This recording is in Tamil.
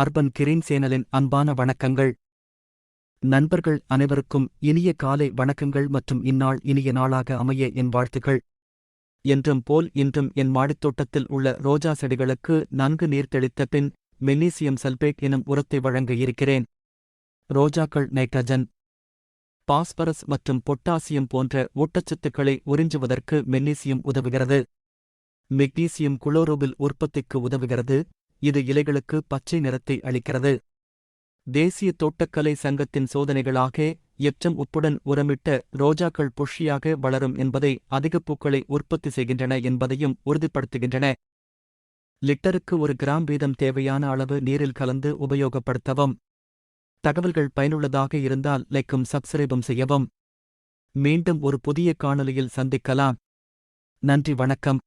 அர்பன் கிரீன் சேனலின் அன்பான வணக்கங்கள். நண்பர்கள் அனைவருக்கும் இனிய காலை வணக்கங்கள் மற்றும் இந்நாள் இனிய நாளாக அமைய என் வாழ்த்துகள் என்றும் போல் இன்றும் என் மாடித்தோட்டத்தில் உள்ள ரோஜா செடிகளுக்கு நன்கு நீர் தெளித்த பின் மெக்னீசியம் சல்பேட் எனும் உரத்தை வழங்க இருக்கிறேன். ரோஜாக்கள் நைட்ரஜன் பாஸ்பரஸ் மற்றும் பொட்டாசியம் போன்ற ஊட்டச்சத்துக்களை உறிஞ்சுவதற்கு மெக்னீசியம் உதவுகிறது. மெக்னீசியம் குளோரோபில் உற்பத்திக்கு உதவுகிறது. இது இலைகளுக்கு பச்சை நிறத்தை அளிக்கிறது. தேசிய தோட்டக்கலை சங்கத்தின் சோதனைகளாக எச்சம் உப்புடன் உரமிட்ட ரோஜாக்கள் புஷ்ஷியாக வளரும் என்பதை அதிக பூக்களை உற்பத்தி செய்கின்றன என்பதையும் உறுதிப்படுத்துகின்றன. லிட்டருக்கு ஒரு கிராம் வீதம் தேவையான அளவு நீரில் கலந்து உபயோகப்படுத்தவும் தகவல்கள் பயனுள்ளதாக இருந்தால் லைக்கும் சப்ஸ்கிரைபும் செய்யவும். மீண்டும் ஒரு புதிய காணொலியில் சந்திக்கலாம். நன்றி வணக்கம்.